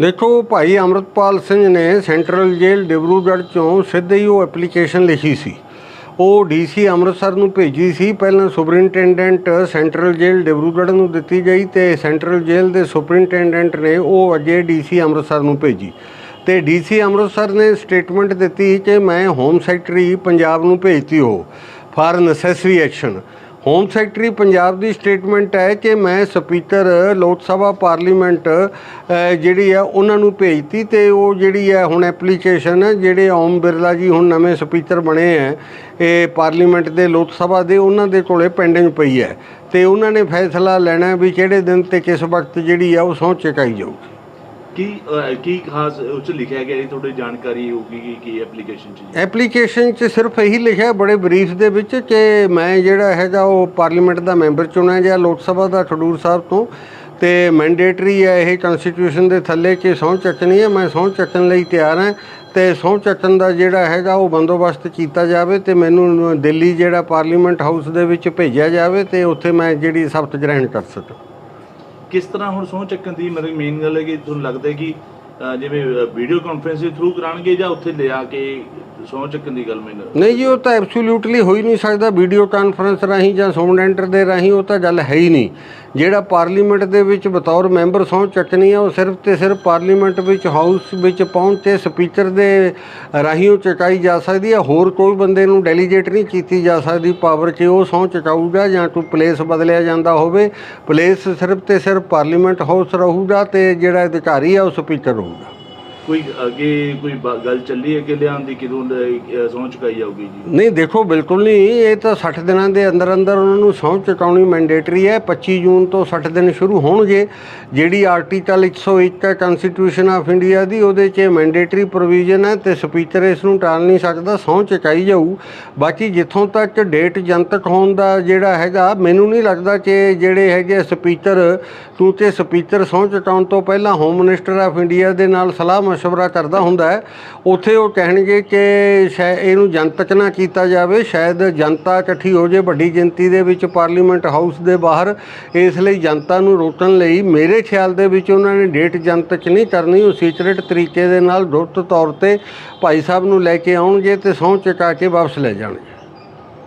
ਦੇਖੋ ਭਾਈ ਅਮਰਤਪਾਲ ਸਿੰਘ ਨੇ ਸੈਂਟਰਲ ਜੇਲ੍ਹ ਡਿਬਰੂਗੜ੍ਹ ਚੋਂ ਸਿੱਧੇ ਹੀ ਉਹ ਐਪਲੀਕੇਸ਼ਨ ਲਿਖੀ ਸੀ। ਉਹ ਡੀਸੀ ਅੰਮ੍ਰਿਤਸਰ ਨੂੰ ਭੇਜੀ ਸੀ। ਪਹਿਲਾਂ ਸੁਪਰਿੰਟੈਂਡੈਂਟ ਸੈਂਟਰਲ ਜੇਲ੍ਹ ਡਿਬਰੂਗੜ੍ਹ ਨੂੰ ਦਿੱਤੀ ਗਈ ਤੇ ਸੈਂਟਰਲ ਜੇਲ੍ਹ ਦੇ ਸੁਪਰਿੰਟੈਂਡੈਂਟ ਨੇ ਉਹ ਅੱਗੇ ਡੀਸੀ ਅੰਮ੍ਰਿਤਸਰ ਨੂੰ ਭੇਜੀ। ਤੇ ਡੀਸੀ ਅੰਮ੍ਰਿਤਸਰ ਨੇ ਸਟੇਟਮੈਂਟ ਦਿੱਤੀ ਕਿ ਮੈਂ ਹੋਮ ਸੈਕਟਰੀ ਪੰਜਾਬ ਨੂੰ ਭੇਜਤੀ ਹੋ। For necessary action. Home secretary Punjab the statement ਹੈ ਕਿ ਮੈਂ ਸਪੀਕਰ ਲੋਕ ਸਭਾ ਪਾਰਲੀਮੈਂਟ ਜਿਹੜੀ ਆ ਉਹਨਾਂ ਨੂੰ ਭੇਜਤੀ ਤੇ ਉਹ ਜਿਹੜੀ ਹੈ, ਹੁਣ ਐਪਲੀਕੇਸ਼ਨ ਜਿਹੜੇ ਓਮ ਬਿਰਲਾ ਜੀ ਹੁਣ ਨਵੇਂ ਸਪੀਕਰ ਬਣੇ ਹੈ, ਇਹ ਪਾਰਲੀਮੈਂਟ ਦੇ, ਲੋਕ ਸਭਾ ਦੇ, ਉਹਨਾਂ ਦੇ ਕੋਲੇ ਪੈਂਡਿੰਗ ਪਈ ਹੈ ਤੇ ਉਹਨਾਂ ਨੇ ਫੈਸਲਾ ਲੈਣਾ ਵੀ ਕਿਹੜੇ ਦਿਨ ਤੇ ਕਿਸ ਵਕਤ ਜਿਹੜੀ ਆ ਉਹ ਸਹੁੰ ਚੁਕਾਈ ਜਾਊਗੀ। ਕੀ ਅਹ, ਕੀ ਖਾਸ ਉੱਚ ਲਿਖਿਆ ਗਿਆ ਜੀ ਤੁਹਾਡੀ ਜਾਣਕਾਰੀ ਹੋਊਗੀ ਕਿ ਕੀ ਐਪਲੀਕੇਸ਼ਨ ਚ ਜੀ? ਐਪਲੀਕੇਸ਼ਨ 'ਚ ਸਿਰਫ ਇਹੀ ਲਿਖਿਆ ਬੜੇ ਬਰੀਫ ਦੇ ਵਿੱਚ ਕਿ ਮੈਂ ਜਿਹੜਾ ਹੈਗਾ ਉਹ ਪਾਰਲੀਮੈਂਟ ਦਾ ਮੈਂਬਰ ਚੁਣਿਆ ਗਿਆ ਲੋਕ ਸਭਾ ਦਾ ਖਡੂਰ ਸਾਹਿਬ ਤੋਂ ਤੇ ਮੈਂਡੇਟਰੀ ਹੈ ਇਹ ਕਨਸਟੀਟਿਊਸ਼ਨ ਦੇ ਥੱਲੇ ਕਿ ਸਹੁੰ ਚੱਕਣੀ ਹੈ ਮੈਂ ਸਹੁੰ ਚੱਕਣ ਲਈ ਤਿਆਰ ਹਾਂ ਤੇ ਸਹੁੰ ਚੱਕਣ ਦਾ ਜਿਹੜਾ ਹੈਗਾ ਉਹ ਬੰਦੋਬਸਤ ਕੀਤਾ ਜਾਵੇ ਤੇ ਮੈਨੂੰ ਦਿੱਲੀ ਜਿਹੜਾ ਪਾਰਲੀਮੈਂਟ ਹਾਊਸ ਦੇ ਵਿੱਚ ਭੇਜਿਆ ਜਾਵੇ ਤੇ ਉੱਥੇ ਮੈਂ ਜਿਹੜੀ ਸਬਤ ਗ੍ਰਹਿਣ ਕਰ ਸਕਾਂ ਕਿਸ ਤਰ੍ਹਾਂ ਹੁਣ ਸਹੁੰ ਚੱਕਣ ਦੀ ਮਤਲਬ ਮੇਨ ਗੱਲ ਹੈ ਕਿ ਤੁਹਾਨੂੰ ਲੱਗਦਾ ਹੈ ਕਿ ਅਹ, ਜਿਵੇਂ ਵੀਡੀਓ ਕਾਨਫਰੰਸ ਦੇ ਥਰੂ ਕਰਾਣਗੇ ਜਾਂ ਉੱਥੇ ਲਿਆ ਕੇ ਸਹੁੰ ਚੱਕਣ ਦੀ ਗੱਲ ਮੈਨੂੰ ਨਹੀਂ ਜੀ ਉਹ ਤਾਂ ਐਬਸੋਲੂਟਲੀ ਹੋ ਹੀ ਨਹੀਂ ਸਕਦਾ ਵੀਡੀਓ ਕਾਨਫਰੰਸ ਰਾਹੀਂ ਜਾਂ ਸੌਂਡੈਂਟਰ ਦੇ ਰਾਹੀਂ ਉਹ ਤਾਂ ਗੱਲ ਹੈ ਹੀ ਨਹੀਂ। ਜਿਹੜਾ ਪਾਰਲੀਮੈਂਟ ਦੇ ਵਿੱਚ ਬਤੌਰ ਮੈਂਬਰ ਸਹੁੰ ਚੱਕਣੀ ਆ, ਉਹ ਸਿਰਫ ਤੇ ਸਿਰਫ ਪਾਰਲੀਮੈਂਟ ਵਿੱਚ ਹਾਊਸ ਵਿੱਚ ਪਹੁੰਚ ਕੇ ਸਪੀਕਰ ਦੇ ਰਾਹੀਂ ਉਹ ਚੁਕਾਈ ਜਾ ਸਕਦੀ ਹੈ ਹੋਰ ਕੋਈ ਬੰਦੇ ਨੂੰ ਡੈਲੀਗੇਟ ਨਹੀਂ ਕੀਤੀ ਜਾ ਸਕਦੀ ਪਾਵਰ ਕਿ ਉਹ ਸਹੁੰ ਚੁਕਾਊਗਾ ਜਾਂ ਕੋਈ ਪਲੇਸ ਬਦਲਿਆ ਜਾਂਦਾ ਹੋਵੇ। ਪਲੇਸ ਸਿਰਫ ਤੇ ਸਿਰਫ ਪਾਰਲੀਮੈਂਟ ਹਾਊਸ ਰਹੂਗਾ ਤੇ ਜਿਹੜਾ ਅਧਿਕਾਰੀ ਆ, ਉਹ ਸਪੀਕਰ ਰਹੂਗਾ। ਕੋਈ ਅੱਗੇ ਕੋਈ ਗੱਲ ਚੱਲੀ ਹੈ ਕਿ ਲਿਆਉਣ ਦੀ ਕਿਦੋਂ ਸਹੁੰ ਚੁਕਾਈ ਜਾਊਗੀ ਜੀ? ਨਹੀਂ, ਦੇਖੋ, ਬਿਲਕੁਲ ਨਹੀਂ। ਇਹ ਤਾਂ 60 ਦਿਨਾਂ ਦੇ ਅੰਦਰ ਅੰਦਰ ਉਹਨਾਂ ਨੂੰ ਸਹੁੰ ਚੁਕਾਉਣੀ ਮੈਂਡੇਟਰੀ ਹੈ। 25 ਜੂਨ ਤੋਂ 60 ਦਿਨ ਸ਼ੁਰੂ ਹੋਣਗੇ। ਜਿਹੜੀ ਆਰਟੀਕਲ 101 ਹੈ ਕਨਸਟੀਟਿਊਸ਼ਨ ਆਫ ਇੰਡੀਆ ਦੀ, ਉਹਦੇ 'ਚ ਮੈਂਡੇਟਰੀ ਪ੍ਰੋਵੀਜ਼ਨ ਹੈ ਤੇ ਸਪੀਕਰ ਇਸ ਨੂੰ ਟਾਲ ਨਹੀਂ ਸਕਦਾ, ਸਹੁੰ ਚੁਕਾਈ ਜਾਊ। ਬਾਕੀ ਜਿੱਥੋਂ ਤੱਕ ਡੇਟ ਜਨਤਕ ਹੋਣ ਦਾ ਜਿਹੜਾ ਹੈਗਾ, ਮੈਨੂੰ ਨਹੀਂ ਲੱਗਦਾ ਕਿ ਜਿਹੜੇ ਹੈਗੇ ਸਪੀਕਰ ਕਿਉਂਕਿ ਸਪੀਕਰ ਸਹੁੰ ਚੁਕਾਉਣ ਤੋਂ ਪਹਿਲਾਂ ਹੋਮ ਮਿਨਿਸਟਰ ਆਫ ਇੰਡੀਆ ਦੇ ਨਾਲ ਸਲਾਹ ਮਸ਼ਵਰਾ ਕਰਦਾ ਹੁੰਦਾ ਹੈ। ਉੱਥੇ ਉਹ ਕਹਿਣਗੇ ਕਿ ਸ਼ਾਇਦ ਇਹਨੂੰ ਜਨਤਕ ਨਾ ਕੀਤਾ ਜਾਵੇ। ਸ਼ਾਇਦ ਜਨਤਾ ਇਕੱਠੀ ਹੋ ਜੇ ਵੱਡੀ ਗਿਣਤੀ ਦੇ ਵਿੱਚ ਪਾਰਲੀਮੈਂਟ ਹਾਊਸ ਦੇ ਬਾਹਰ। ਇਸ ਲਈ ਜਨਤਾ ਨੂੰ ਰੋਕਣ ਲਈ ਮੇਰੇ ਖਿਆਲ ਦੇ ਵਿੱਚ ਉਹਨਾਂ ਨੇ ਡੇਟ ਜਨਤਕ ਨਹੀਂ ਕਰਨੀ। ਉਹ ਸੀਕ੍ਰੇਟ ਤਰੀਕੇ ਦੇ ਨਾਲ ਗੁਪਤ ਤੌਰ ਤੇ ਭਾਈ ਸਾਹਿਬ ਨੂੰ ਲੈ ਕੇ ਆਉਣਗੇ ਤੇ ਸਹੁੰ ਚੁਕਾ ਕੇ ਵਾਪਸ ਲੈ ਜਾਣਗੇ।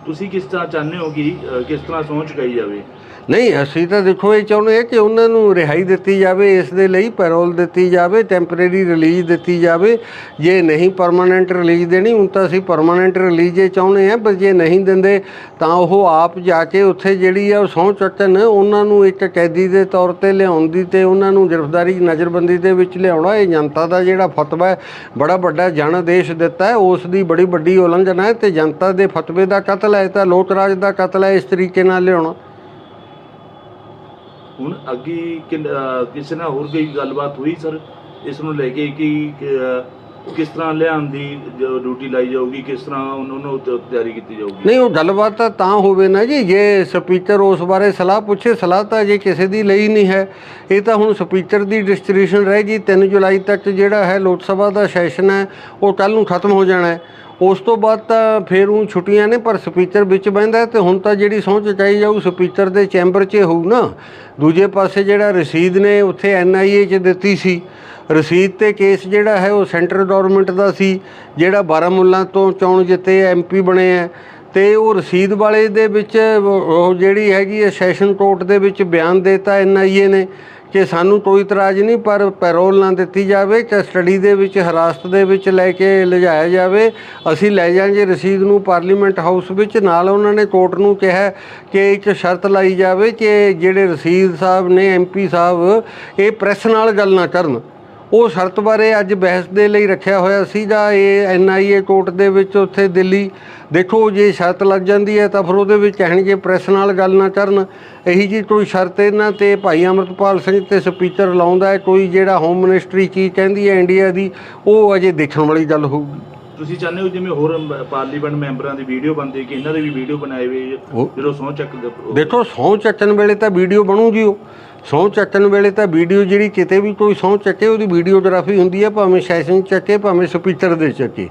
ਤੁਸੀਂ ਕਿਸ ਤਰ੍ਹਾਂ ਚਾਹੁੰਦੇ ਹੋ ਕਿ ਕਿਸ ਤਰ੍ਹਾਂ ਸਹੁੰ ਚੁਕਾਈ ਜਾਵੇ? ਨਹੀਂ, ਅਸੀਂ ਤਾਂ ਦੇਖੋ ਇਹ ਚਾਹੁੰਦੇ ਹਾਂ ਕਿ ਉਹਨਾਂ ਨੂੰ ਰਿਹਾਈ ਦਿੱਤੀ ਜਾਵੇ ਇਸ ਦੇ ਲਈ, ਪੈਰੋਲ ਦਿੱਤੀ ਜਾਵੇ ਟੈਂਪਰੇਰੀ ਰਿਲੀਜ਼ ਦਿੱਤੀ ਜਾਵੇ। ਜੇ ਨਹੀਂ ਪਰਮਾਨੈਂਟ ਰਿਲੀਜ਼ ਦੇਣੀ, ਹੁਣ ਤਾਂ ਅਸੀਂ ਪਰਮਾਨੈਂਟ ਰਿਲੀਜ਼ ਇਹ ਚਾਹੁੰਦੇ ਹਾਂ, ਪਰ ਜੇ ਨਹੀਂ ਦਿੰਦੇ, ਤਾਂ ਉਹ ਆਪ ਜਾ ਕੇ ਉੱਥੇ ਜਿਹੜੀ ਆ ਉਹ ਸਹੁੰ ਚੱਕਣ ਉਹਨਾਂ ਨੂੰ ਇੱਕ ਕੈਦੀ ਦੇ ਤੌਰ ਤੇ ਲਿਆਉਣ ਦੀ ਤੇ ਉਹਨਾਂ ਨੂੰ ਗ੍ਰਿਫਤਾਰੀ ਨਜ਼ਰਬੰਦੀ ਦੇ ਵਿੱਚ ਲਿਆਉਣਾ, ਇਹ ਜਨਤਾ ਦਾ ਜਿਹੜਾ ਫਤਵਾ ਹੈ, ਬੜਾ ਵੱਡਾ ਜਨ ਆਦੇਸ਼ ਦਿੱਤਾ ਹੈ, ਉਸ ਦੀ ਬੜੀ ਵੱਡੀ ਉਲੰਘਣਾ ਹੈ ਤੇ ਜਨਤਾ ਦੇ ਫਤਵੇ ਦਾ ਕਤਲ ਹੈ ਤਾਂ ਲੋਕ ਰਾਜ ਦਾ ਕਤਲ ਹੈ, ਇਸ ਤਰੀਕੇ ਨਾਲ ਲਿਆਉਣਾ। ਹੁਣ ਅੱਗੇ ਕਿਸੇ ਨਾਲ ਹੋਰ ਕੋਈ ਗੱਲਬਾਤ ਹੋਈ ਸਰ? ਇਸ ਨੂੰ ਲੈ ਕੇ ਕਿ ਕਿਸ ਤਰ੍ਹਾਂ ਲਿਆਉਣ ਦੀ ਡਿਊਟੀ ਲਾਈ ਜਾਊਗੀ, ਕਿਸ ਤਰ੍ਹਾਂ ਉਹਨਾਂ ਨੂੰ ਤਿਆਰੀ ਕੀਤੀ ਜਾਊਗੀ? ਨਹੀਂ, ਉਹ ਗੱਲਬਾਤ ਤਾਂ ਤਾਂ ਹੋਵੇ ਨਾ ਜੀ। ਜੇ ਸਪੀਕਰ ਉਸ ਬਾਰੇ ਸਲਾਹ ਪੁੱਛੇ, ਸਲਾਹ ਤਾਂ ਜੇ ਕਿਸੇ ਦੀ ਲਈ ਨਹੀਂ ਹੈ, ਇਹ ਤਾਂ ਹੁਣ ਸਪੀਕਰ ਦੀ ਡਿਸਟ੍ਰੀਬਿਊਸ਼ਨ ਰਹਿ ਗਈ। 3 ਜੁਲਾਈ ਤੱਕ ਜਿਹੜਾ ਹੈ ਲੋਕ ਸਭਾ ਦਾ ਸੈਸ਼ਨ ਹੈ, ਉਹ ਕੱਲ ਨੂੰ ਖਤਮ ਹੋ ਜਾਣਾ ਹੈ। ਉਸ ਤੋਂ ਬਾਅਦ ਤਾਂ ਫਿਰ ਉਹ ਛੁੱਟੀਆਂ ਨੇ, ਪਰ ਸਪੀਕਰ ਵਿੱਚ ਬਹਿੰਦਾ ਤੇ ਹੁਣ ਤਾਂ ਜਿਹੜੀ ਸਹੁੰ ਚੁਕਾਈ ਜਾਊ ਸਪੀਕਰ ਦੇ ਚੈਂਬਰ 'ਚ ਹੋਊ ਨਾ, ਦੂਜੇ ਪਾਸੇ ਜਿਹੜਾ ਰਸੀਦ ਨੇ ਉੱਥੇ ਐਨਆਈਏ 'ਚ ਦਿੱਤੀ ਸੀ। ਰਸੀਦ ਤੇ ਕੇਸ ਜਿਹੜਾ ਹੈ ਉਹ ਸੈਂਟਰ ਗਵਰਨਮੈਂਟ ਦਾ ਸੀ, ਜਿਹੜਾ ਬਾਰਾਮੁੱਲਾ ਤੋਂ ਚੋਣ ਜਿੱਤੇ ਐਮਪੀ ਬਣੇ ਆ ਤੇ ਉਹ ਰਸੀਦ ਵਾਲੇ ਦੇ ਵਿੱਚ ਉਹ ਜਿਹੜੀ ਹੈਗੀ ਹੈ ਸੈਸ਼ਨ ਕੋਰਟ ਦੇ ਵਿੱਚ ਬਿਆਨ ਦੇਤਾ ਐਨਆਈਏ ਨੇ। ਕਿ ਸਾਨੂੰ ਕੋਈ ਇਤਰਾਜ਼ ਨਹੀਂ, ਪਰ ਪੈਰੋਲ ਨਾ ਦਿੱਤੀ ਜਾਵੇ ਕਸਟਡੀ ਦੇ ਵਿੱਚ, ਹਿਰਾਸਤ ਦੇ ਵਿੱਚ ਲੈ ਕੇ ਲਿਜਾਇਆ ਜਾਵੇ। ਅਸੀਂ ਲੈ ਜਾਾਂਗੇ ਰਸੀਦ ਨੂੰ ਪਾਰਲੀਮੈਂਟ ਹਾਊਸ ਵਿੱਚ। ਨਾਲ ਉਹਨਾਂ ਨੇ ਕੋਰਟ ਨੂੰ ਕਿਹਾ ਕਿ ਇੱਕ ਸ਼ਰਤ ਲਾਈ ਜਾਵੇ ਕਿ ਜਿਹੜੇ ਰਸੀਦ ਸਾਹਿਬ ਨੇ ਐਮਪੀ ਸਾਹਿਬ, ਇਹ ਪ੍ਰੈਸ ਨਾਲ ਗੱਲ ਨਾ ਕਰਨ। ਉਹ ਸ਼ਰਤ ਬਾਰੇ ਅੱਜ ਬਹਿਸ ਦੇ ਲਈ ਰੱਖਿਆ ਹੋਇਆ ਸੀਗਾ। ਇਹ ਐਨਆਈਏ ਕੋਰਟ ਦੇ ਵਿੱਚ ਉੱਥੇ ਦਿੱਲੀ। ਦੇਖੋ ਜੇ ਸ਼ਰਤ ਲੱਗ ਜਾਂਦੀ ਹੈ ਤਾਂ ਫਿਰ ਉਹਦੇ ਵਿੱਚ ਕਹਿਣਗੇ ਪ੍ਰੈਸ ਨਾਲ ਗੱਲ ਨਾ ਕਰਨ। ਇਹੀ ਜੀ ਕੋਈ ਸ਼ਰਤ ਇਹਨਾਂ ਤੇ। ਭਾਈ ਅਮਰਤਪਾਲ ਸਿੰਘ ਤੇ ਸਪੀਕਰ ਲਾਉਂਦਾ ਹੈ। ਕੋਈ ਜਿਹੜਾ ਹੋਮ ਮਿਨਿਸਟਰੀ ਕੀ ਕਹਿੰਦੀ ਹੈ ਇੰਡੀਆ ਦੀ ਉਹ ਅਜੇ ਦੇਖਣ ਵਾਲੀ ਗੱਲ ਹੋਊਗੀ। ਤੁਸੀਂ ਚਾਹੁੰਦੇ ਹੋ ਜਿਵੇਂ ਹੋਰ ਪਾਰਲੀਮੈਂਟ ਮੈਂਬਰਾਂ ਦੀ ਵੀਡੀਓ ਬਣਦੀ ਕਿ ਇਹਨਾਂ ਦੇ ਵੀ ਵੀਡੀਓ ਬਣਾਏ ਹੋਏ ਜਦੋਂ ਸਹੁੰ ਚੱਕ ਦੇਖੋ ਸਹੁੰ ਚੱਕਣ ਵੇਲੇ ਤਾਂ ਵੀਡੀਓ ਬਣੂਗੀ ਉਹ। ਸਹੁੰ ਚੱਕਣ ਵੇਲੇ ਤਾਂ ਵੀਡੀਓ ਜਿਹੜੀ ਕਿਤੇ ਵੀ ਕੋਈ ਸਹੁੰ ਚੱਕੇ, ਉਹਦੀ ਵੀਡੀਓਗ੍ਰਾਫੀ ਹੁੰਦੀ ਹੈ ਭਾਵੇਂ ਸੈਸ਼ਨ ਚੱਕੇ, ਭਾਵੇਂ ਸਪੀਕਰ ਦੇ ਚੱਕੇ।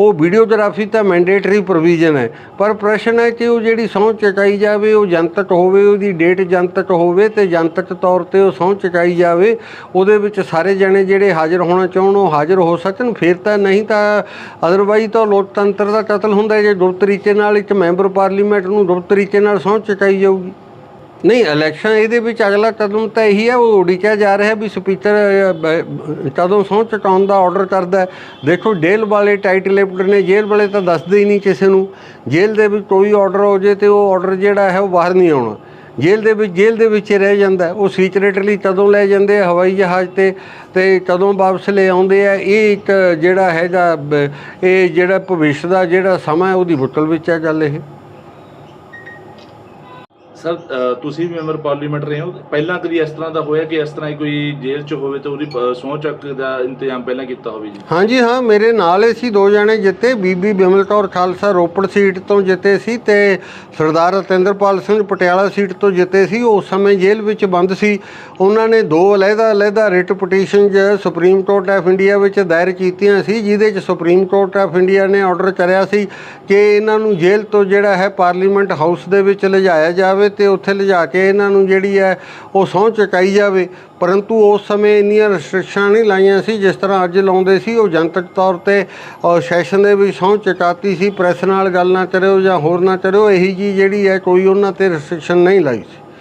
ਉਹ ਵੀਡੀਓਗ੍ਰਾਫੀ ਤਾਂ ਮੈਂਡੇਟਰੀ ਪ੍ਰੋਵੀਜ਼ਨ ਹੈ। ਪਰ ਪ੍ਰਸ਼ਨ ਹੈ ਕਿ ਉਹ ਜਿਹੜੀ ਸਹੁੰ ਚਕਾਈ ਜਾਵੇ, ਉਹ ਜਨਤਕ ਹੋਵੇ, ਉਹਦੀ ਡੇਟ ਜਨਤਕ ਹੋਵੇ ਤੇ ਜਨਤਕ ਤੌਰ ਤੇ ਉਹ ਸਹੁੰ ਚਕਾਈ ਜਾਵੇ, ਉਹਦੇ ਵਿੱਚ ਸਾਰੇ ਜਣੇ ਜਿਹੜੇ ਹਾਜ਼ਰ ਹੋਣਾ ਚਾਹਣ, ਉਹ ਹਾਜ਼ਰ ਹੋ ਸਕਣ। ਫਿਰ ਤਾਂ ਨਹੀਂ ਤਾਂ ਅਦਰਵਾਈਜ਼ ਤਾਂ ਲੋਕਤੰਤਰ ਦਾ ਕਤਲ ਹੁੰਦਾ ਜੇ ਗੁਪਤ ਤਰੀਕੇ ਨਾਲ ਇੱਕ ਮੈਂਬਰ ਪਾਰਲੀਮੈਂਟ ਨੂੰ ਗੁਪਤ ਤਰੀਕੇ ਨਾਲ ਸਹੁੰ ਚਕਾਈ ਜਾਊਗੀ। ਨਹੀਂ ਇਲੈਕਸ਼ਨ ਇਹਦੇ ਵਿੱਚ ਅਗਲਾ ਕਦਮ ਤਾਂ ਇਹੀ ਹੈ, ਉਹ ਉਡੀਕਿਆ ਜਾ ਰਿਹਾ ਵੀ ਸਪੀਕਰ ਕਦੋਂ ਸਹੁੰ ਚੁਕਾਉਣ ਦਾ ਆਰਡਰ ਕਰਦਾ ਦੇਖੋ, ਜੇਲ੍ਹ ਵਾਲੇ ਟਾਈਟ ਲਿਫਟ ਨੇ, ਜੇਲ੍ਹ ਵਾਲੇ ਤਾਂ ਦੱਸਦੇ ਹੀ ਨਹੀਂ ਕਿਸੇ ਨੂੰ। ਜੇਲ੍ਹ ਦੇ ਵਿੱਚ ਕੋਈ ਆਰਡਰ ਹੋ ਜੇ ਤੇ ਉਹ ਆਰਡਰ ਜਿਹੜਾ ਹੈ, ਉਹ ਬਾਹਰ ਨਹੀਂ ਆਉਣਾ। ਜੇਲ੍ਹ ਦੇ ਵਿੱਚ, ਜੇਲ੍ਹ ਦੇ ਵਿੱਚ ਰਹਿ ਜਾਂਦਾ ਉਹ ਸੀਕ੍ਰੇਟਲੀ ਕਦੋਂ ਲੈ ਜਾਂਦੇ ਆ, ਹਵਾਈ ਜਹਾਜ਼ ਤੇ ਤੇ ਕਦੋਂ ਵਾਪਸ ਲੈ ਆਉਂਦੇ ਆ, ਇਹ ਇੱਕ ਜਿਹੜਾ ਹੈਗਾ, ਇਹ ਜਿਹੜਾ ਭਵਿੱਖ ਦਾ ਜਿਹੜਾ ਸਮਾਂ ਉਹਦੀ ਬੁੱਤਲ ਵਿੱਚ ਹੈ ਗੱਲ ਇਹ। ਸਰ ਤੁਸੀਂ ਮੈਂਬਰ ਪਾਰਲੀਮੈਂਟ ਰਹੇ ਹੋ। ਪਹਿਲਾਂ ਕਦੀ ਇਸ ਤਰ੍ਹਾਂ ਦਾ ਹੋਇਆ ਕਿ ਇਸ ਤਰ੍ਹਾਂ ਕੋਈ ਜੇਲ੍ਹ 'ਚ ਹੋਵੇ ਤਾਂ ਉਹਦੀ ਅ, ਚੱਕ ਦਾ ਇੰਤਜ਼ਾਮ ਪਹਿਲਾਂ ਕੀਤਾ ਹੋਵੇ ਜੀ? ਹਾਂਜੀ ਹਾਂ ਮੇਰੇ ਨਾਲ ਹੀ ਸੀ ਦੋ ਜਣੇ ਜਿੱਤੇ। ਬੀਬੀ ਬਿਮਲ ਕੌਰ ਖਾਲਸਾ ਰੋਪੜ ਸੀਟ ਤੋਂ ਜਿੱਤੇ ਸੀ ਤੇ ਸਰਦਾਰ ਰਤਿੰਦਰਪਾਲ ਸਿੰਘ ਪਟਿਆਲਾ ਸੀਟ ਤੋਂ ਜਿੱਤੇ ਸੀ। ਉਸ ਸਮੇਂ ਜੇਲ੍ਹ ਵਿੱਚ ਬੰਦ ਸੀ। ਉਹਨਾਂ ਨੇ ਦੋ ਅਲੱਗਾ ਅਲੱਗਾ ਰਿਟ ਪਟੀਸ਼ਨ ਜ ਸੁਪਰੀਮ ਕੋਰਟ ਆਫ ਇੰਡੀਆ ਵਿੱਚ ਦਾਇਰ ਕੀਤੀਆਂ ਸੀ ਜਿਹਦੇ 'ਚ ਸੁਪਰੀਮ ਕੋਰਟ ਆਫ ਇੰਡੀਆ ਨੇ ਆਰਡਰ ਕਰਿਆ ਸੀ ਕਿ ਇਹਨਾਂ ਨੂੰ ਜੇਲ੍ਹ ਤੋਂ ਜਿਹੜਾ ਹੈ ਪਾਰਲੀਮੈਂਟ ਹਾਊਸ ਦੇ ਵਿੱਚ ਲਿਜਾਇਆ ਜਾਵੇ। ਤੇ ਉੱਥੇ ਲਿਜਾ ਕੇ ਇਹਨਾਂ ਨੂੰ ਜਿਹੜੀ ਹੈ ਉਹ ਸਹੁੰ ਚੁਕਾਈ ਜਾਵੇ। ਪਰੰਤੂ ਉਸ ਸਮੇਂ ਇੰਨੀਆਂ ਰੈਸਟ੍ਰਿਕਸ਼ਨਾਂ ਨਹੀਂ ਲਾਈਆਂ ਸੀ, ਜਿਸ ਤਰ੍ਹਾਂ ਅੱਜ ਲਾਉਂਦੇ ਸੀ, ਉਹ ਜਨਤਕ ਤੌਰ ਤੇ ਸੈਸ਼ਨ ਦੇ ਵਿੱਚ ਸਹੁੰ ਚੁਕਾਤੀ ਸੀ। ਪ੍ਰੈਸ ਨਾਲ ਗੱਲ ਨਾ ਕਰਿਓ ਜਾਂ ਹੋਰ ਨਾ ਕਰਿਓ, ਇਹੀ ਜੀ ਜਿਹੜੀ ਹੈ ਕੋਈ ਉਹਨਾਂ ਤੇ ਰੈਸਟ੍ਰਿਕਸ਼ਨ ਨਹੀਂ ਲਾਈ ਸੀ।